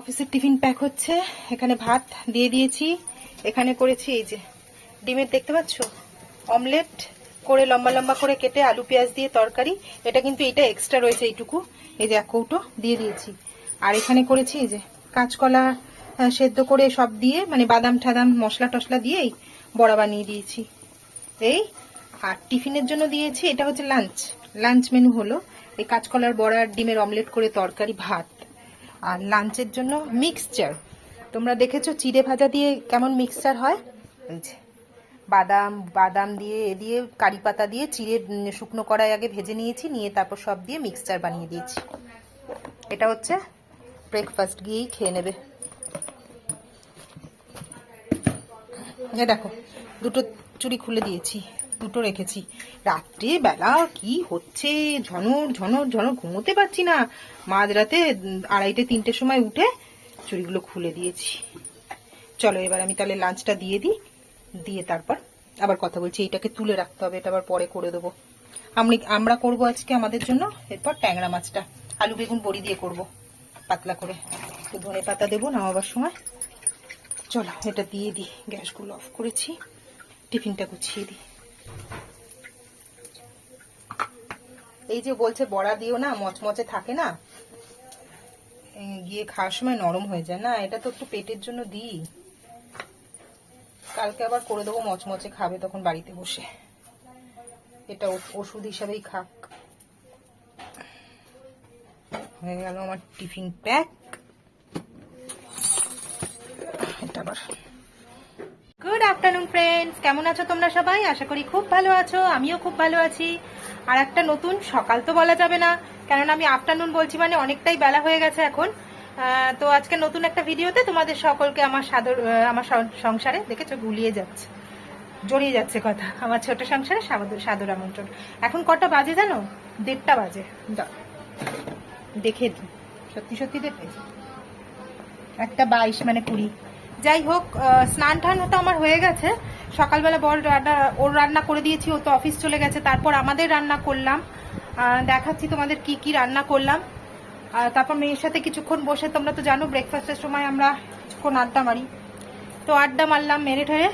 অফিসের tiffin pack হচ্ছে, এখানে ভাত দিয়ে দিয়েছি, এখানে করেছি এই যে, ডিমের দেখতে পাচ্ছ? অমলেট করে লম্বা লম্বা করে কেটে আলু পেঁয়াজ দিয়ে তরকারি, এটা কিন্তু এটা এক্সট্রা রয়েছে এইটুকু। এই যে এক কৌটো দিয়ে দিয়েছি। আর এখানে করেছি এই যে কাঁচকলা সেদ্ধ করে সব দিয়ে মানে বাদাম ঠাদাম, মশলা টশলা দিয়েই বড়া বানিয়ে দিয়েছি। এই, আর টিফিনের জন্য দিয়েছি, এটা হচ্ছে লাঞ্চ। লাঞ্চ মেনু হলো এই কাঁচকলার বড়া ডিমের অমলেট করে তরকারি, ভাত। আর লাঞ্চের জন্য মিক্সচার তোমরা দেখেছ চিড়ে ভাজা দিয়ে কেমন মিক্সচার হয়? বাদাম বাদাম দিয়ে, এ দিয়ে, কারি পাতা দিয়ে চিড়ে শুকনো কড়াই আগে ভেজে নিয়েছি, নিয়ে তারপর সব দিয়ে মিক্সচার বানিয়ে দিয়েছি। এটা হচ্ছে ব্রেকফাস্ট গিয়েই খেয়ে নেবে। দেখো, দুটো চুড়ি খুলে দিয়েছি। দুটো রেখেছি। রাত্রে বেলা কি হচ্ছে? ঝনর ঝনর ঝনর, ঘুমোতে পারছি না। মাঝরাতে আড়াইটে, তিনটের সময় উঠে চুড়িগুলো খুলে দিয়েছি। চলো, এবার আমি তাহলে লাঞ্চটা দিয়ে দিই। দিয়ে তারপর আবার কথা বলছি। এইটাকে তুলে রাখতে হবে, এটা আবার পরে করে দেবো। আমি আমরা করব আজকে আমাদের জন্য? এরপর ট্যাংরা মাছটা, আলু বেগুন বড়ি দিয়ে করব, পাতলা করে। ধনে পাতা দেবো, নামাবার সময়। চলো, এটা দিয়ে দিই। গ্যাসগুলো অফ করেছি। টিফিনটা গুছিয়ে দিই। এই যে বলছে বড়া দিও না, মচমচে থাকে না গিয়ে খাওয়ার সময় নরম হয়ে যায়। না, এটা তো একটু পেটের জন্য দিই। কালকে আবার করে দেবো, মচমচে খাবে তখন বাড়িতে বসে। এটা ওষুধ হিসাবেই খাক। হয়ে গেল আমার টিফিন প্যাক। এটা আবার গুড আফটারনুন ফ্রেন্ডস কেমন আছো তোমরা সবাই? আশা করি খুব ভালো আছো, আমিও খুব ভালো আছি। আর একটা নতুন, সকাল তো বলা যাবে না, কেননা আমি আফটারনুন বলছি মানে অনেকটাই বেলা হয়ে গেছে এখন। তো আজকে নতুন একটা ভিডিওতে তোমাদের সকলকে আমার সাদর আমার সংসারে, দেখেছ, গুলিয়ে যাচ্ছে, জড়িয়ে যাচ্ছে কথা। আমার ছোট সংসারে সাদর সাদর আমন্ত্রণ। এখন কটা বাজে জানো? দেড়টা বাজে। দেখে দিই সত্যি সত্যি দেখে একটা বাইশ মানে কুড়ি। যাই হোক স্নান টান তো আমার হয়ে গেছে। সকালবেলা বল রান্না, ওর রান্না করে দিয়েছি, ও তো অফিস চলে গেছে, তারপর আমাদের রান্না করলাম। দেখাচ্ছি তোমাদের কি কি রান্না করলাম। আর তারপর মেয়ের সাথে কিছুক্ষণ বসে, তোমরা তো জানো ব্রেকফাস্টের সময় আমরা কিছুক্ষণ আড্ডা মারি। তো আড্ডা মারলাম মেরে ঠেরে,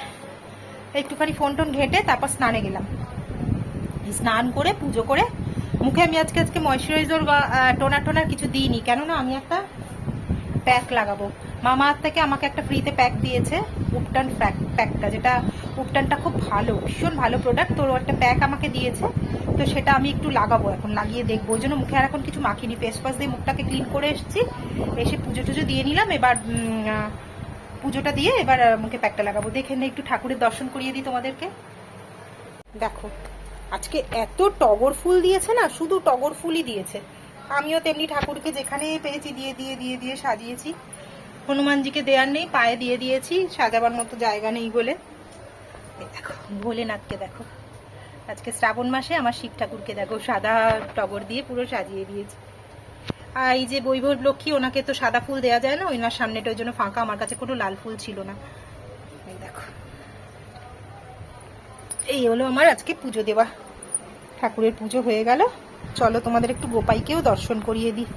একটুখানি ফোন টোন ঘেটে, তারপর স্নানে গেলাম। স্নান করে, পুজো করে, মুখে আমি আজকে আজকে ময়শ্চারাইজার টোনার টোনার কিছু দিইনি। কেননা আমি একটা প্যাক লাগাবো। মামা থেকে আমাকে একটা ফ্রিতে প্যাক দিয়েছে উপটান প্যাকটা যেটা উপটানটা খুব ভালো, ভীষণ ভালো প্রোডাক্ট তোর একটা প্যাক আমাকে দিয়েছে, তো সেটা আমি একটু লাগাবো এখন, লাগিয়ে দেখব। ওই জন্য মুখে আর এখন কিছু মাখিনি ফেস দিয়ে মুখটাকে ক্লিন করে এসেছি। এসে পুজো টুজো দিয়ে নিলাম, এবার পুজোটা দিয়ে এবার মুখে প্যাকটা লাগাবো। দেখে একটু ঠাকুরের দর্শন করিয়ে দিই তোমাদেরকে। দেখো, আজকে এত টগর ফুল দিয়েছে না, শুধু টগর ফুলই দিয়েছে। আমিও তেমনি ঠাকুরকে যেখানে পেয়েছি দিয়ে দিয়ে দিয়ে দিয়ে সাজিয়েছি। হনুমানজিকে দেওয়ার নেই, পায়ে দিয়ে দিয়েছি, সাজাবার মতো জায়গা নেই বলে। দেখো, ভোলেনাথকে দেখো। আজকে শ্রাবণ মাসে আমার শিব ঠাকুরকে দেখো, সাদা টগর দিয়ে পুরো সাজিয়ে দিয়েছি। আর এই যে বৈভব লক্ষ্মী, ওনাকে তো সাদা ফুল দেওয়া যায় না, ওনার সামনেটা ওই জন্য ফাঁকা, আমার কাছে কোনো লাল ফুল ছিল না। দেখো। এই হলো আমার আজকে পুজো দেওয়া। ঠাকুরের পুজো হয়ে গেল। চলো, তোমাদের একটু গোপাইকেও দর্শন করিয়ে দিই।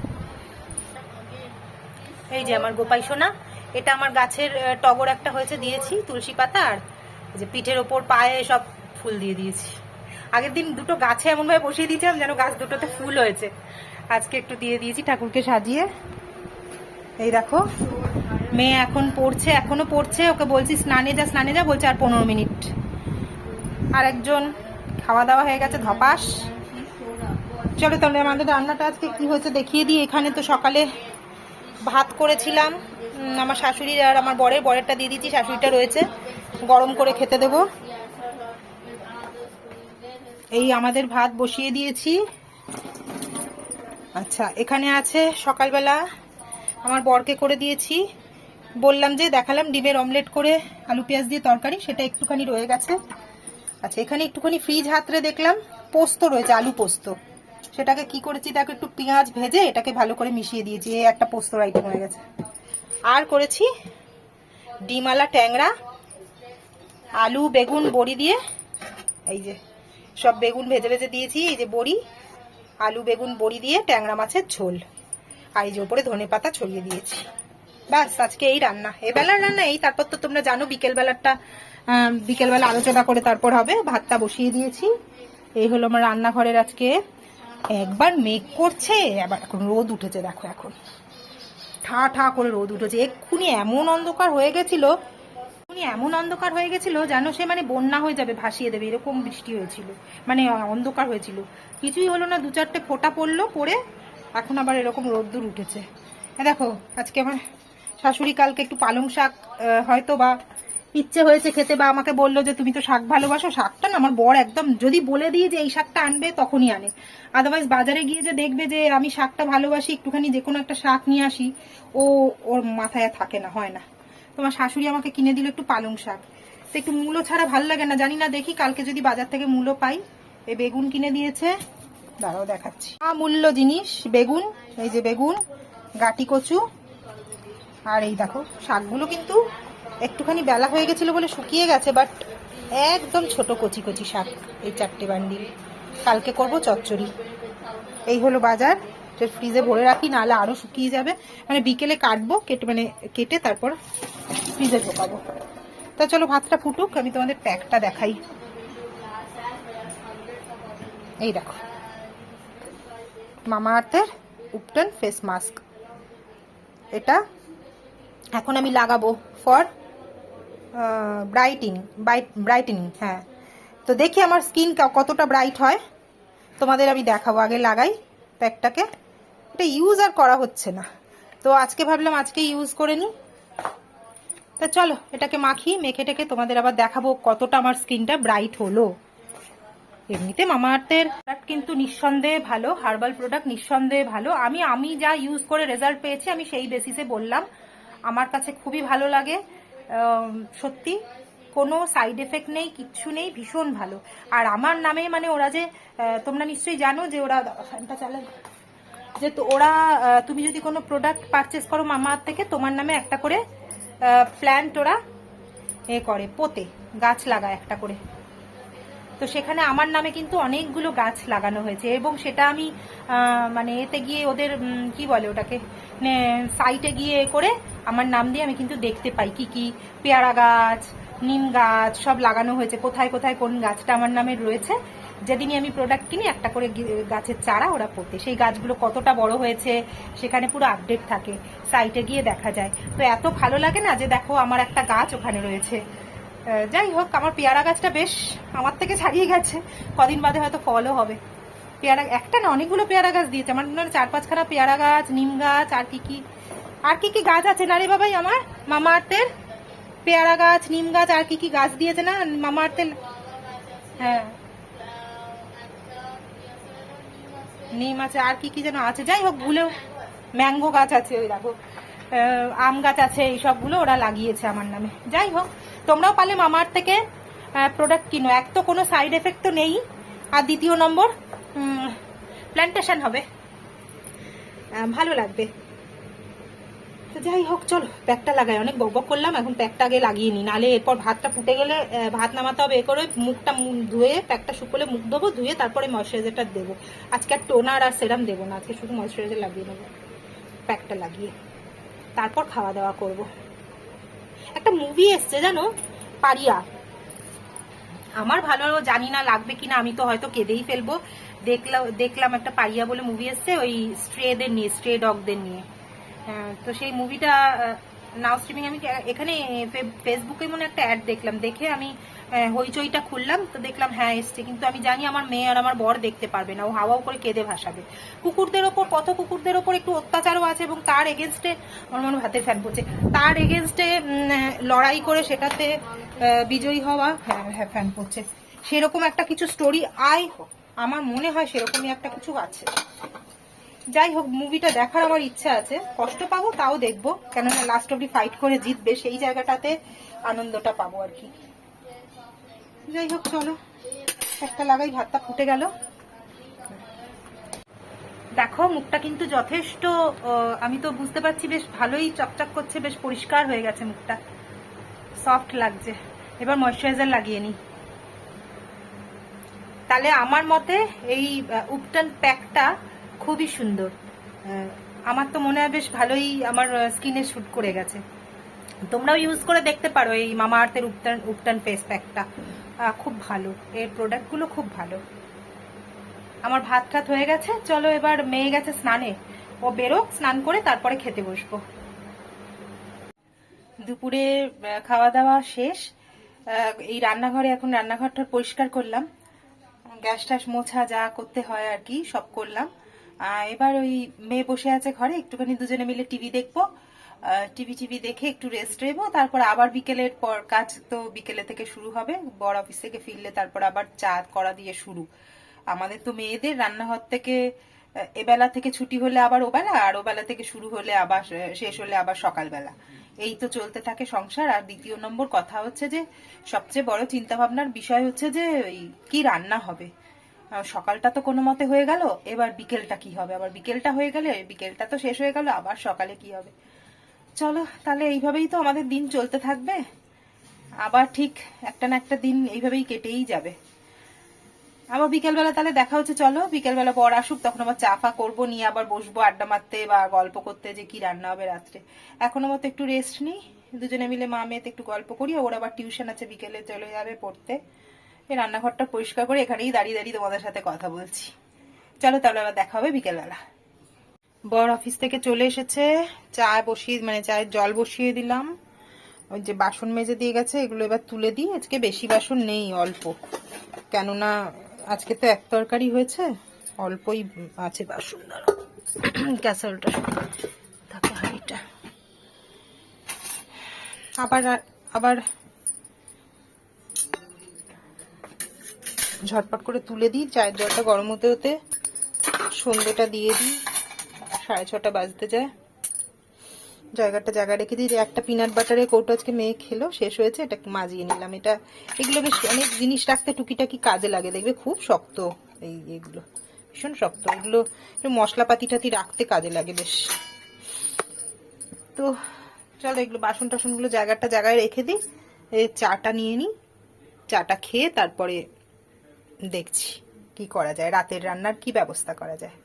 এই যে আমার গোপাই সোনা, এটা আমার গাছের টগর একটা হয়েছে, দিয়েছি তুলসী পাতা, আর যে পিঠের ওপর পায়ে সব ফুল দিয়ে দিয়েছি। আগের দিন দুটো গাছে এমনভাবে বসিয়ে দিয়েছিলাম যেন গাছ দুটোতে ফুল হয়েছে। আজকে একটু দিয়ে দিয়েছি ঠাকুরকে সাজিয়ে। এই দেখো, মেয়ে এখন পড়ছে, এখনও পড়ছে, ওকে বলছি স্নানে যা স্নানে যা, বলছে আর পনেরো মিনিট। আর একজন খাওয়া দাওয়া হয়ে গেছে, ধপাস। চলো তাহলে আমাদের রান্নাটা আজকে কি হয়েছে দেখিয়ে দিই। এখানে তো সকালে ভাত করেছিলাম। আমার শাশুড়ির আর আমার বরের। বরেরটা দিয়ে দিচ্ছি, শাশুড়িটা রয়েছে। গরম করে খেতে দেব। এই আমাদের ভাত বসিয়ে দিয়েছি। আচ্ছা এখানে আছে সকালবেলা আমার বরকে করে দিয়েছি। বললাম যে দেখালাম ডিমের অমলেট করে আলু পেঁয়াজ দিয়ে তরকারি, সেটা একটুখানি রয়ে গেছে। আচ্ছা এখানে একটুখানি ফ্রিজ হাতরে দেখলাম। পোস্ত রয়েছে, আলু পোস্ত। সেটাকে কি করেছি? দেখো, একটু পেঁয়াজ ভেজে এটাকে ভালো করে মিশিয়ে দিয়েছি। এই একটা পোস্তর আইটেম হয়ে গেছে। আর করেছি ডিমালা ট্যাংরা, আলু, বেগুন, বড়ি দিয়ে। এই যে, সব বেগুন ভেজে ভেজে দিয়েছি। এই যে বড়ি, আলু, বেগুন, বড়ি দিয়ে ট্যাংরা মাছের ঝোল। আর এই যে ওপরে ধনে পাতা ছড়িয়ে দিয়েছি। ব্যাস, আজকে এই রান্না। এবেলার রান্না এই, তারপর তো তোমরা জানো বিকেল বেলারটা বিকেলবেলা আলোচনা করে তারপর হবে। ভাতটা বসিয়ে দিয়েছি। এই হলো আমার রান্নাঘরের আজকে একবার মেঘ করছে, আবার এখন রোদ উঠেছে, দেখো এখন। ঠা ঠা করে রোদ উঠেছে। এক্ষুনি এমন অন্ধকার হয়ে গেছিল, এক্ষুনি এমন অন্ধকার হয়ে গেছিল যেন সে মানে বন্যা হয়ে যাবে, ভাসিয়ে দেবে। এরকম বৃষ্টি হয়েছিল মানে অন্ধকার হয়েছিল। কিছুই হলো না, দু চারটে ফোঁটা পড়ল পড়ে, এখন আবার এরকম রোদ্দুর উঠেছে। এ দেখো, আজকে আমার শাশুড়ি কালকে একটু পালং শাক হয়তো বা ইচ্ছে হয়েছে খেতে বা আমাকে বলল যে, তুমি তো শাক ভালোবাসো, শাকটা না আমার বর একদম যদি বলে দিই যে, এই শাকটা আনবে, তখনই আনে। আদারওয়াইজ বাজারে গিয়ে যে দেখবে যে, আমি শাকটা ভালোবাসি, একটুখানি যে কোনো একটা শাক নিয়ে আসি, ও, ওর মাথায় থাকে না, হয় না। তোমার শাশুড়ি আমাকে কিনে দিল একটু পালং শাক। তো একটু মূলো ছাড়া ভালো লাগে না, জানি না দেখি, কালকে যদি বাজার থেকে মূলো পাই, এই বেগুন কিনে দিয়েছে। দাঁড়াও দেখাচ্ছি। মূল্য জিনিস, বেগুন, এই যে বেগুন, গাটি কচু, আর এই দেখো, শাকগুলো কিন্তু একটুখানি বেলা হয়ে গেছিল বলে শুকিয়ে গেছে বাট একদম ছোট কচি কচি শাক এই চারটে বান্ডিল কালকে করব চচ্চড়ি। এই হলো বাজার ফ্রিজে ভরে রাখি, নাহলে আরও শুকিয়ে যাবে। মানে বিকেলে কাটবো, কেটে মানে কেটে তারপর ফ্রিজে ঢোকাবো। তা চলো ভাতটা ফুটুক, আমি তোমাদের প্যাকটা দেখাই। এই দেখো। মামা আর্থের উপটন ফেস মাস্ক এটা এখন আমি লাগাবো ফর ব্রাইটিং ব্রাইটেনিং হ্যাঁ। তো দেখি আমার স্কিন কতটা ব্রাইট হয়। তোমাদের আমি দেখাবো, আগে লাগাই প্যাকটাকে। এটা ইউজ আর করা হচ্ছে না। তো আজকে ভাবলাম আজকে ইউজ করে নিই। তা চলো, এটাকে মাখি মেখে টেকে তোমাদের আবার দেখাবো কতটা আমার স্কিনটা ব্রাইট হলো। এমনিতে মামা আর্থের প্রোডাক্ট কিন্তু নিঃসন্দেহে ভালো হার্বাল প্রোডাক্ট নিঃসন্দেহে ভালো। আমি আমি যা ইউজ করে রেজাল্ট পেয়েছি, আমি সেই বেসিসে বললাম। আমার কাছে খুবই ভালো লাগে। সত্যি কোনো সাইড এফেক্ট নেই, কিচ্ছু নেই, ভীষণ ভালো। আর আমার নামে মানে ওরা যে তোমরা নিশ্চয়ই জানো যে ওরা, ফ্যানটা চালে যে ওরা তুমি যদি কোনো প্রোডাক্ট পারচেস করো মামার থেকে, তোমার নামে একটা করে প্ল্যান্ট ওরা এ করে, পোতে, গাছ লাগায় একটা করে। তো সেখানে আমার নামে কিন্তু অনেকগুলো গাছ লাগানো হয়েছে এবং সেটা আমি মানে এতে গিয়ে ওদের কি বলে ওটাকে সাইটে গিয়ে করে আমার নাম দিয়ে আমি কিন্তু দেখতে পাই কি কি পেয়ারা গাছ, নিম গাছ সব লাগানো হয়েছে, কোথায় কোথায় কোন গাছটা আমার নামে রয়েছে। যেদিনই আমি প্রোডাক্ট কিনি, একটা করে গাছের চারা ওরা পড়তে সেই গাছগুলো কতটা বড় হয়েছে, সেখানে পুরো আপডেট থাকে সাইটে গিয়ে দেখা যায়। তো এত ভালো লাগে না যে দেখো আমার একটা গাছ ওখানে রয়েছে। যাই হোক, আমার পেয়ারা গাছটা বেশ আমার থেকে ছাড়িয়ে গেছে। কদিন বাদে হয়তো ফলও হবে। পেয়ারা, একটা না অনেকগুলো পেয়ারা গাছ দিয়েছে। আমার মনে চার পাঁচখানা পেয়ারা গাছ, নিম গাছ, আর কি কি, আর কি কি গাছ আছে না রে বাবাই আমার? মামা আর্থের পেয়ারা গাছ, নিম গাছ, আর কি কি গাছ দিয়েছে না? মামা আর্থের হ্যাঁ। নিম আছে, আর কি কি যেন আছে। যাই হোক, ভুলেও ম্যাঙ্গো গাছ আছে, ওই দেখো। আম গাছ আছে এই সবগুলো ওরা লাগিয়েছে আমার নামে। যাই হোক তোমরাও পারলে মামার থেকে প্রোডাক্ট কিনো। এক তো কোনো সাইড এফেক্ট তো নেই। আর দ্বিতীয় নম্বর প্ল্যান্টেশন হবে। ভালো লাগবে। যাই হোক, চলো প্যাকটা লাগাই। অনেক বক করলাম, এখন প্যাকটা আগে লাগিয়ে নিই নাহলে এরপর ভাতটা ফুটে গেলে ভাত নামাতে হবে, এ করে মুখটা ধুয়ে প্যাকটা শুকোলে মুখ দেবো ধুয়ে তারপরে ময়শ্চারাইজারটা দেবো। আজকে আর টোনার আর সেরাম দেবো না, আজকে শুধু ময়শ্চারাইজার লাগিয়ে নেব। প্যাকটা লাগিয়ে, তারপর খাওয়া দাওয়া করব। একটা মুভি এসছে জানো? পারিয়া। আমার ভালো জানি না লাগবে কিনা আমি তো হয়তো কেঁদেই ফেলব। দেখলাম দেখলাম একটা পারিয়া বলে মুভি এসছে ওই স্ট্রেদের নিয়ে স্ট্রে ডগদের নিয়ে। হ্যাঁ, তো সেই মুভিটা নাও স্ট্রিমিং আমি এখানে ফেসবুকে মনে একটা অ্যাড দেখলাম। দেখে আমি হইচইটা খুললাম, তো দেখলাম হ্যাঁ এসছে। কিন্তু আমি জানি আমার মেয়ে আর আমার বর দেখতে পারবে না। ও হাওয়াও করে কেঁদে ভাসাবে। কুকুরদের ওপর পথ কুকুরদের ওপর একটু অত্যাচারও আছে এবং তার এগেনস্টে আমার মনে ভাতের ফ্যান পড়ছে। তার এগেনস্টে লড়াই করে সেটাতে বিজয়ী হওয়া হ্যাঁ হ্যাঁ ফ্যান পড়ছে। সেরকম একটা কিছু স্টোরি আই হোক আমার মনে হয় সেরকমই একটা কিছু আছে। যাই হোক মুভিটা দেখার আমার ইচ্ছা আছে। কষ্ট পাবো, তাও দেখব। কেননা লাস্ট অব্দি ফাইট করে জিতবে, সেই জায়গাটাতে আনন্দটা পাবো আর কি। যাই হোক, চলো। একটা লাগাই, ভাতটা ফুটে গেল। দেখো, মুখটা কিন্তু যথেষ্ট আমি তো বুঝতে পারছি বেশ ভালোই চকচক করছে, বেশ পরিষ্কার হয়ে গেছে মুখটা। সফট লাগছে। এবার ময়শ্চারাইজার লাগিয়ে নিই। তাহলে আমার মতে এই উপটান প্যাকটা খুবই সুন্দর। আমার তো মনে হয় বেশ ভালোই আমার স্কিনে শ্যুট করে গেছে। তোমরাও ইউজ করে দেখতে পারো এই মামা আর্থের উপটান উপটান ফেস প্যাকটা খুব ভালো। এর প্রোডাক্টগুলো খুব ভালো। আমার ভাত টাত হয়ে গেছে, চলো এবার মেয়ে গেছে স্নানে। ও বেরোক, স্নান করে তারপরে খেতে বসবো। দুপুরে খাওয়া দাওয়া শেষ। এই রান্নাঘরে, এখন রান্নাঘরটা পরিষ্কার করলাম। গ্যাস ট্যাস মোছা যা করতে হয় আর কি, সব করলাম। এবার ওই মেয়ে বসে আছে ঘরে, একটুখানি দুজনে মিলে টিভি দেখব। টিভি টিভি দেখে একটু রেস্ট নেব, তারপর আবার বিকেলের পর কাজ তো বিকেলে থেকে শুরু হবে। বড় অফিস থেকে ফিরলে তারপর আবার চা করা দিয়ে শুরু। আমাদের তো মেয়েদের রান্নাঘর থেকে এবেলা থেকে ছুটি হলে আবার ওবেলা, আর ওবেলা থেকে শুরু হলে আবার শেষ হলে আবার সকালবেলা। এই তো চলতে থাকে সংসার। আর দ্বিতীয় নম্বর কথা হচ্ছে যে, সবচেয়ে বড় চিন্তা ভাবনার বিষয় হচ্ছে যে কি রান্না হবে? সকালটা তো কোনো মতে হয়ে গেল, এবার বিকেলটা কি হবে? আবার বিকেলটা হয়ে গেলে, বিকেলটা তো শেষ হয়ে গেল, আবার সকালে কি হবে? চলো, তাহলে এইভাবেই তো আমাদের দিন চলতে থাকবে। আবার ঠিক একটা না একটা দিন এইভাবেই কেটেই যাবে। আবার বিকেলবেলা তাহলে দেখা হচ্ছে, চলো, বিকেলবেলা বর আসুক, তখন আবার চা ফা করব, নিয়ে আবার বসবো, আড্ডা মারতে বা গল্প করতে যে কি রান্না হবে রাত্রে। এখনও মতো একটু রেস্ট নিই। দুজনে মিলে মা মেয়েতে একটু গল্প করি ওর আবার টিউশন আছে, বিকেলে চলে যাবে পড়তে। এই রান্নাঘরটা পরিষ্কার করে এখানেই দাঁড়িয়ে দাঁড়িয়ে তোমাদের সাথে কথা বলছি। চলো তাহলে আবার দেখা হবে বিকেলবেলা। বর অফিস থেকে চলে এসেছে। চা বসিয়ে মানে চায়ের জল বসিয়ে দিলাম। ওই যে বাসন মেজে দিয়ে গেছে, এগুলো এবার তুলে দিই। আজকে বেশি বাসন নেই, অল্প। কেননা আজকে তো এক তরকারি হয়েছে, অল্পই আছে বাসন হাঁড়িটা। আবার আবার ঝটপট করে তুলে দিই। চায়ের জলটা গরম হতে হতে সন্ধ্যেটা দিয়ে দিই। সাড়ে ছটা বাজতে যায়। জায়গাটা জায়গা রেখে দিই একটা পিনাট বাটারের কৌটো আজকে মেয়ে খেলো, শেষ হয়েছে, এটা মাজিয়ে নিলাম। এটা, এগুলো বেশ অনেক জিনিস রাখতে টুকিটাকি কাজে লাগে। দেখবে খুব শক্ত এই এগুলো, ভীষণ শক্ত। এগুলো মশলাপাতি টাতি রাখতে কাজে লাগে বেশ। তো চলো এগুলো বাসন টাসনগুলো জায়গাটা জায়গায় রেখে দিই। চাটা নিয়ে নিই। চাটা খেয়ে তারপরে দেখছি কি করা যায়, রাতের রান্নার কি ব্যবস্থা করা যায়।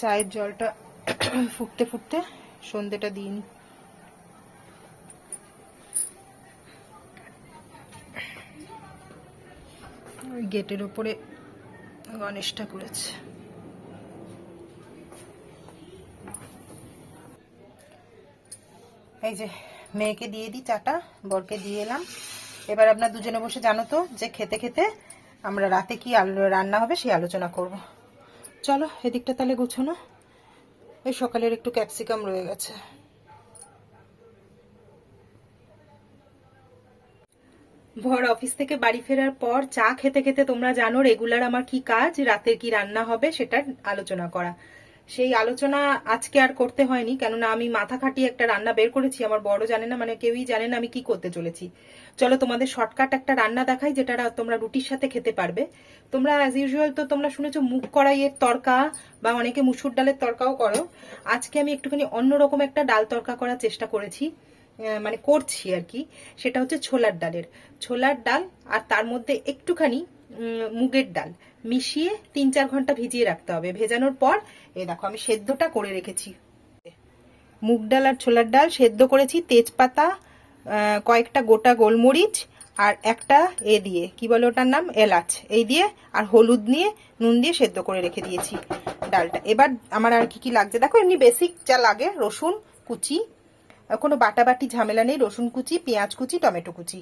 চায়ের জলটা ফুটতে ফুটতে সন্ধেটা দিন। গেটের ওপরে গণেশটা করেছে এই যে মেয়েকে দিয়ে দিই চাটা, বরকে দিয়ে এলাম। এবার আপনার দুজনে বসে জানো তো যে খেতে খেতে আমরা রাতে কি রান্না হবে সেই আলোচনা করব। চলো, এদিকটা তাহলে গুছোনো। এই সকালের একটু ক্যাপসিকাম রয়ে গেছে। ভর, অফিস থেকে বাড়ি ফেরার পর চা খেতে খেতে তোমরা জানো রেগুলার আমার কি কাজ, রাতে কি রান্না হবে সেটা আলোচনা করা। সেই আলোচনা আজকে আর করতে হয়নি, কেননা আমি মাথা খাটিয়ে একটা রান্না বের করেছি, আমার বড় জানে না মানে কেউই জানে না আমি কি করতে চলেছি। চলো তোমাদের শর্টকাট একটা রান্না দেখাই, যেটা তোমরা রুটির সাথে খেতে পারবে। তোমরা অ্যাজ ইউজুয়াল তো তোমরা শুনেছো মুগ কড়াইয়ের তরকা, বা অনেকে মুসুর ডালের তরকাও করো। আজকে আমি একটুখানি অন্যরকম একটা ডাল তরকা করার চেষ্টা করেছি মানে করছি আর কি। সেটা হচ্ছে ছোলার ডালের। ছোলার ডাল আর তার মধ্যে একটুখানি মুগের ডাল। মিশিয়ে তিন চার ঘণ্টা ভিজিয়ে রাখতে হবে। ভেজানোর পর, এই দেখো আমি সেদ্ধটা করে রেখেছি। মুগ ডাল আর ছোলার ডাল সেদ্ধ করেছি, তেজপাতা কয়েকটা গোটা গোলমরিচ আর একটা এ দিয়ে, কি বলে ওটার নাম? এলাচ। এই দিয়ে আর হলুদ নিয়ে নুন দিয়ে সেদ্ধ করে রেখে দিয়েছি ডালটা। এবার আমার আর কি কি লাগছে? দেখো, এমনি বেসিক যা লাগে, রসুন কুচি, কোনো বাটাবাটি ঝামেলা নেই, রসুন কুচি, পেঁয়াজ কুচি, টমেটো কুচি।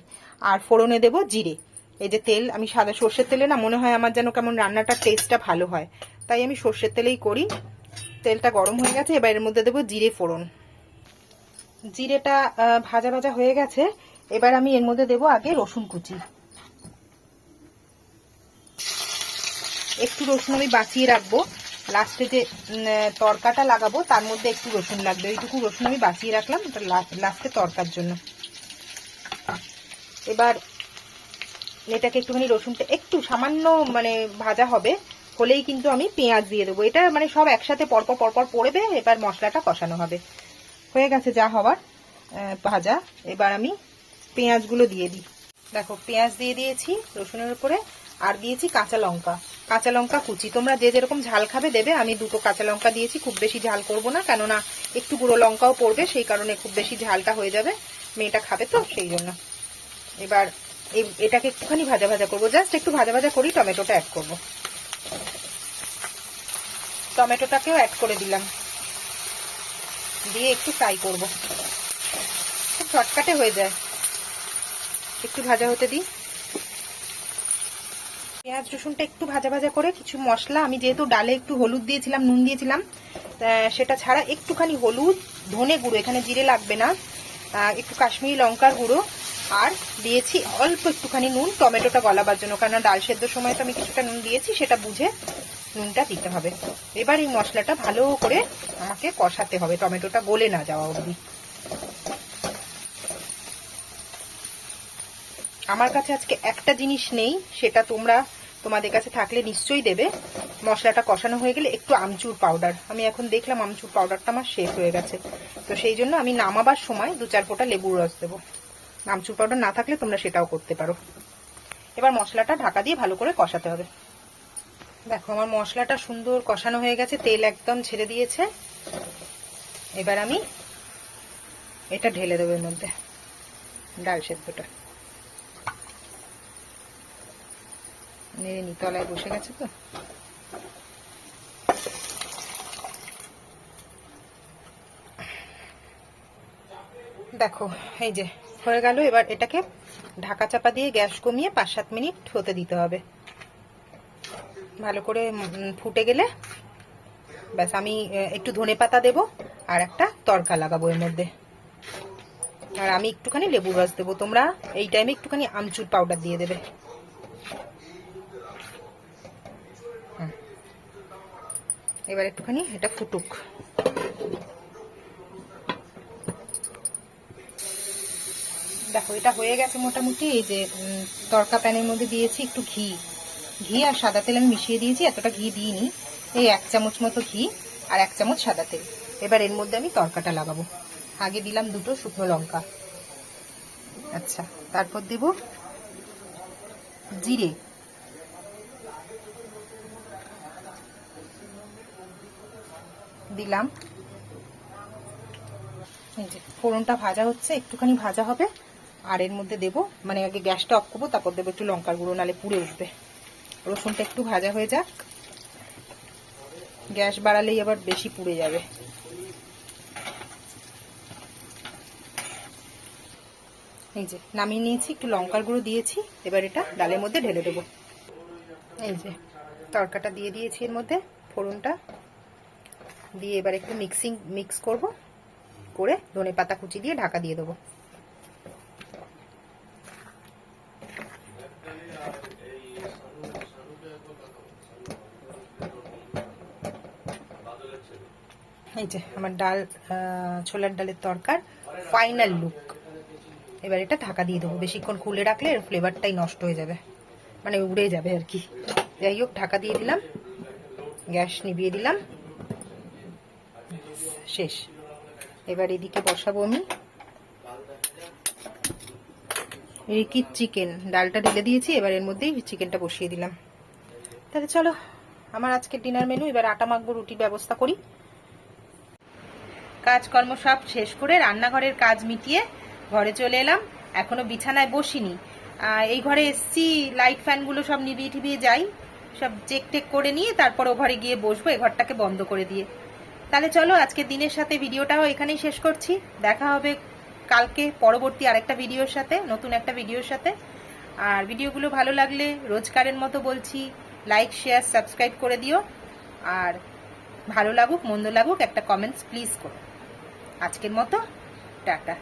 আর ফোড়নে দেব জিরে। এই যে তেল, আমি সাদা সর্ষের তেলে না মনে হয় আমার যেন কেমন রান্নাটার টেস্টটা ভালো হয়। তাই আমি সর্ষের তেলেই করি। তেলটা গরম হয়ে গেছে, এবার এর মধ্যে দেবো জিরে ফোড়ন। জিরেটা ভাজা ভাজা হয়ে গেছে, এবার আমি এর মধ্যে দেবো আগে রসুন কুচি। একটু রসুন আমি বাঁচিয়ে রাখব। লাস্টে যে তরকাটা লাগাবো, তার মধ্যে একটু রসুন লাগবে। ওইটুকু রসুন আমি বাঁচিয়ে রাখলাম লাস্টে তরকার জন্য। এবার এটাকে একটুখানি রসুনটা একটু সামান্য মানে ভাজা হবে, হলেই কিন্তু আমি পেঁয়াজ দিয়ে দেবো। এটা মানে সব একসাথে পরপর পরপর পড়বে, এবার মশলাটা কষানো হবে। হয়ে গেছে যা হওয়ার ভাজা। এবার আমি পেঁয়াজগুলো দিয়ে দিই। দেখো, পেঁয়াজ দিয়ে দিয়েছি রসুনের উপরে, আর দিয়েছি কাঁচা লঙ্কা। কাঁচা লঙ্কা কুচি। তোমরা যে যেরকম ঝাল খাবে দেবে, আমি দুটো কাঁচা লঙ্কা দিয়েছি, খুব বেশি ঝাল করব না, কেননা একটু গুঁড়ো লঙ্কাও পড়বে, সেই কারণে খুব বেশি ঝালটা হয়ে যাবে, মেয়েটা খাবে তো, সেই জন্য। এবার এটাকে একটুখানি ভাজা ভাজা করব। জাস্ট একটু ভাজা ভাজা করি, টমেটোটা অ্যাড করব। টমেটোটাকেও অ্যাড করে দিলাম। দিয়ে একটু ফ্রাই করব। খুব শর্টকাটে হয়ে যায়। একটু ভাজা হতে দিই। পেঁয়াজ, রসুনটা একটু ভাজা ভাজা করে কিছু মশলা, আমি যেহেতু ডালে একটু হলুদ দিয়েছিলাম, নুন দিয়েছিলাম সেটা ছাড়া একটুখানি হলুদ, ধনে গুঁড়ো, এখানে জিরে লাগবে না। একটু কাশ্মীরি লঙ্কার গুঁড়ো আর দিয়েছি অল্প একটুখানি নুন। টমেটোটা গলাবার জন্য কারণ ডাল সেদ্ধর সময় তো আমি কিছুটা নুন দিয়েছি, সেটা বুঝে নুনটা দিতে হবে। এবার এই মশলাটা ভালো করে আমাকে কষাতে হবে। টমেটোটা গলে না যাওয়া অবধি। আমার কাছে আজকে একটা জিনিস নেই, সেটা তোমরা তোমাদের কাছে থাকলে নিশ্চয়ই দেবে। মশলাটা কষানো হয়ে গেলে একটু আমচুর পাউডার আমি এখন দেখলাম আমচুর পাউডারটা আমার শেষ হয়ে গেছে। তো সেই জন্য আমি নামাবার সময় দু চার ফোঁটা লেবুর রস দেবো। আমচুর পাউডার না থাকলে তোমরা সেটাও করতে পারো। এবার মশলাটা ঢাকা দিয়ে ভালো করে কষাতে হবে। দেখো, আমার মশলাটা সুন্দর কষানো হয়ে গেছে, তেল একদম ছেড়ে দিয়েছে। এবার আমি এটা ঢেলে দেবো এর মধ্যে, ডাল সেদ্ধটা। নেড়ে নি, তলায় বসে গেছে তো। দেখো, এই যে হয়ে গেল। এবার এটাকে ঢাকা চাপা দিয়ে গ্যাস কমিয়ে পাঁচ সাত মিনিট হতে দিতে হবে। ভালো করে ফুটে গেলে ব্যাস আমি একটু ধনে পাতা দেবো আর একটা তরকা লাগাবো এর মধ্যে। আর আমি একটুখানি লেবু রস দেবো। তোমরা এই টাইমে একটুখানি আমচুর পাউডার দিয়ে দেবে। এবার একটুখানি এটা ফুটুক। দেখো, এটা হয়ে গেছে মোটামুটি। এই যে তরকা প্যানের মধ্যে দিয়েছি একটু ঘি। ঘি আর সাদা তেল আমি মিশিয়ে দিয়েছি, এতটা ঘি দিইনি। এই এক চামচ মতো ঘি আর এক চামচ সাদা তেল। এবার এর মধ্যে আমি তরকাটা লাগাবো। আগে দিলাম দুটো শুকনো লঙ্কা। আচ্ছা তারপর দেব জিরে। দিলাম। ফোড়নটা ভাজা হচ্ছে, একটুখানি ভাজা হবে। আর এর মধ্যে দেব মানে আগে গ্যাসটা অফ করব, তারপর দেবো একটু লঙ্কার গুঁড়ো, নালে পুড়ে উঠবে। রসুনটা একটু ভাজা হয়ে যাক। গ্যাস বাড়ালেই আবার বেশি পুড়ে যাবে। এই যে, নামিয়ে নিয়েছি, একটু লঙ্কার গুঁড়ো দিয়েছি, এবার এটা ডালের মধ্যে ঢেলে দেবো। এই যে, তরকাটা দিয়ে দিয়েছি এর মধ্যে, ফোড়নটা। দিয়ে এবার একটু মিক্সিং মিক্স করব, করে ধনে পাতা কুচি দিয়ে ঢাকা দিয়ে দেবো। এই যে আমার ডাল ছোলার ডালের তরকার ফাইনাল লুক এবার এটা ঢাকা দিয়ে দেবো। বেশিক্ষণ খুলে রাখলে এর ফ্লেভারটাই নষ্ট হয়ে যাবে। মানে উড়ে যাবে আর কি। যাই হোক, ঢাকা দিয়ে দিলাম। গ্যাস নিভিয়ে দিলাম। শেষ। এবার এদিকে বসাবো আমি। রিকির চিকেন। ডালটা ঢেলে দিয়েছি, এবার এর মধ্যেই চিকেনটা বসিয়ে দিলাম। তাহলে চলো, আমার আজকে ডিনার মেনু এবার আটা মাখবো, রুটির ব্যবস্থা করি। কাজকর্ম সব শেষ করে রান্নাঘরের কাজ মিটিয়ে ঘরে চলে এলাম। এখনও বিছানায় বসিনি। এই ঘরে এসছি লাইট ফ্যানগুলো সব নিবিয়ে ঠিবিয়ে যাই। সব চেক টেক করে নিয়ে তারপর ও ঘরে গিয়ে বসবো এ ঘরটাকে বন্ধ করে দিয়ে। তাহলে চলো, আজকে দিনের সাথে ভিডিওটাও এখানেই শেষ করছি। দেখা হবে কালকে পরবর্তী আরেকটা ভিডিওর সাথে, নতুন একটা ভিডিওর সাথে। আর ভিডিওগুলো ভালো লাগলে রোজকারের মতো বলছি লাইক শেয়ার সাবস্ক্রাইব করে দিও। আর ভালো লাগুক, মন্দ লাগুক, একটা কমেন্টস প্লিজ করো। আজকের মতো টাটা।